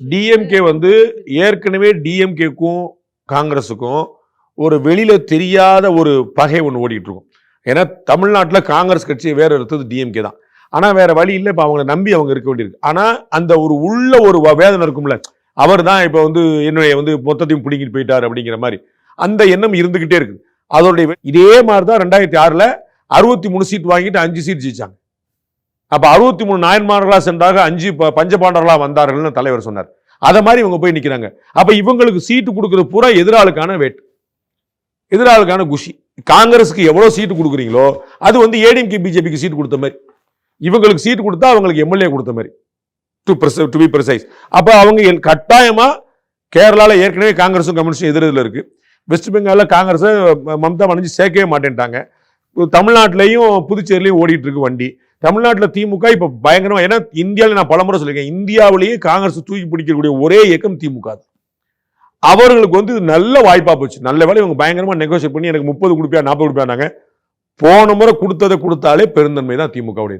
DMK வந்து ஏற்கனவே டிஎம்கேக்கும் காங்கிரஸுக்கும் ஒரு வெளியில் தெரியாத ஒரு பகை ஒன்று ஓடிட்டு இருக்கும் ஏன்னா தமிழ்நாட்டில் காங்கிரஸ் கட்சியை வேற எடுத்தது டிஎம்கே தான். ஆனால் வேற வழி இல்லை இப்போ அவங்கள நம்பி அவங்க இருக்க வேண்டியிருக்கு. ஆனால் அந்த ஒரு உள்ள ஒரு வேதனை இருக்கும்ல. அவர் தான் இப்போ வந்து என்னுடைய வந்து மொத்தத்தையும் பிடிங்கிட்டு போயிட்டார் அப்படிங்கிற மாதிரி. அந்த எண்ணம் இருந்துகிட்டே இருக்கு. அதோடைய இதே மாதிரி தான் ரெண்டாயிரத்தி ஆறில் அறுபத்தி மூணு சீட் வாங்கிட்டு அஞ்சு சீட் ஜெயிச்சாங்க. அப்போ அறுபத்தி மூணு நாயன்மார்களாக சென்றாக அஞ்சு பஞ்சபாண்டர்களாக வந்தார்கள்னு தலைவர் சொன்னார். அதை மாதிரி இவங்க போய் நிற்கிறாங்க அப்போ இவங்களுக்கு சீட்டு கொடுக்குற பூரா எதிராளுக்கான வேட் எதிராளுக்கான குஷி. காங்கிரஸுக்கு எவ்வளோ சீட்டு கொடுக்குறீங்களோ அது வந்து ஏடிஎம்கே பிஜேபிக்கு சீட்டு கொடுத்த மாதிரி. இவங்களுக்கு சீட்டு கொடுத்தா அவங்களுக்கு எம்எல்ஏ கொடுத்த மாதிரி. டு டு பி ப்ரெசைஸ் அப்போ அவங்க கட்டாயமாக கேரளாவில் ஏற்கனவே காங்கிரஸும் கம்யூனிஸ்டும் எதிரில் இருக்குது வெஸ்ட் பெங்காலில் காங்கிரஸை ம- மம்தா பானர்ஜி சேர்க்கவே மாட்டேன்ட்டாங்க. தமிழ்நாட்டிலையும் புதுச்சேரிலையும் ஓடிட்டு இருக்கு வண்டி. தமிழ்நாட்டில் திமுக இப்போ பயங்கரமாக ஏன்னா இந்தியாவில் நான் பலமுறை சொல்லியிருக்கேன். இந்தியாவிலேயே காங்கிரஸ் தூக்கி பிடிக்கக்கூடிய ஒரே இயக்கம் திமுக தான். அவர்களுக்கு வந்து இது நல்ல வாய்ப்பா போச்சு. நல்ல வேலை இவங்க பயங்கரமாக நெகோசியேட் பண்ணி எனக்கு முப்பது கொடுப்பியா நாற்பது கொடுப்பியானாங்க போன முறை கொடுத்ததை கொடுத்தாலே பெருந்தன்மை தான் திமுகவுடைய